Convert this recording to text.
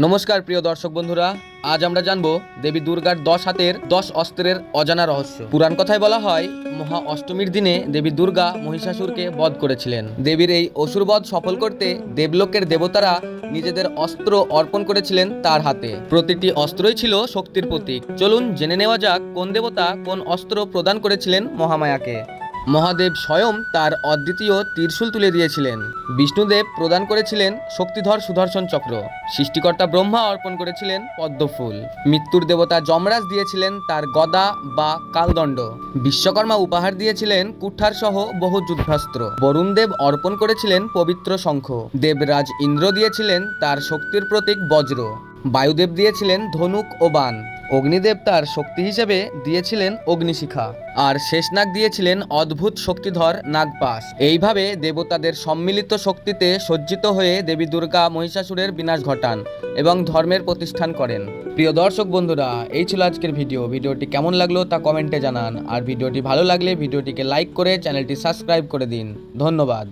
নমস্কার, প্রিয় দর্শক বন্ধুরা। আজ আমরা জানব দেবী দুর্গার দশ হাতের দশ অস্ত্রের অজানা রহস্য। পুরাণ কথায় বলা হয়, মহা অষ্টমীর দিনে দেবী দুর্গা মহিষাসুরকে বধ করেছিলেন। দেবীর এই অসুর বধ সফল করতে দেবলোকের দেবতারা নিজেদের অস্ত্র অর্পণ করেছিলেন তার হাতে। প্রতিটি অস্ত্রই ছিল শক্তির প্রতীক। চলুন জেনে নেওয়া যাক, কোন দেবতা কোন অস্ত্র প্রদান করেছিলেন মহামায়াকে। মহাদেব স্বয়ং তার অদ্বিতীয় ত্রিশূল তুলে দিয়েছিলেন। বিষ্ণুদেব প্রদান করেছিলেন শক্তিধর সুদর্শন চক্র। সৃষ্টিকর্তা ব্রহ্মা অর্পণ করেছিলেন পদ্মফুল। মৃত্যুর দেবতা যমরাজ দিয়েছিলেন তার গদা বা কালদণ্ড। বিশ্বকর্মা উপহার দিয়েছিলেন কুঠার সহ বহু যুদ্ধাস্ত্র বরুণদেব অর্পণ করেছিলেন পবিত্র শঙ্খ। দেবরাজ ইন্দ্র দিয়েছিলেন তার শক্তির প্রতীক বজ্র। বায়ুদেব দিয়েছিলেন ধনুক ও বাণ। অগ্নিদেব তার শক্তি হিসেবে দিয়েছিলেন অগ্নিশিখা। আর শেষ শেষনাগ দিয়েছিলেন অদ্ভুত শক্তিধর নাগপাশ। এইভাবে দেবতাদের সম্মিলিত শক্তিতে সজ্জিত হয়ে দেবী দুর্গা মহিষাসুরের বিনাশ ঘটান এবং ধর্মের প্রতিষ্ঠান করেন। প্রিয় দর্শক বন্ধুরা, এই ছিল আজকের ভিডিও। ভিডিওটি কেমন লাগল তা কমেন্টে জানান। আর ভিডিওটি ভালো লাগলে ভিডিওটিকে লাইক করে চ্যানেলটি সাবস্ক্রাইব করে দিন। ধন্যবাদ।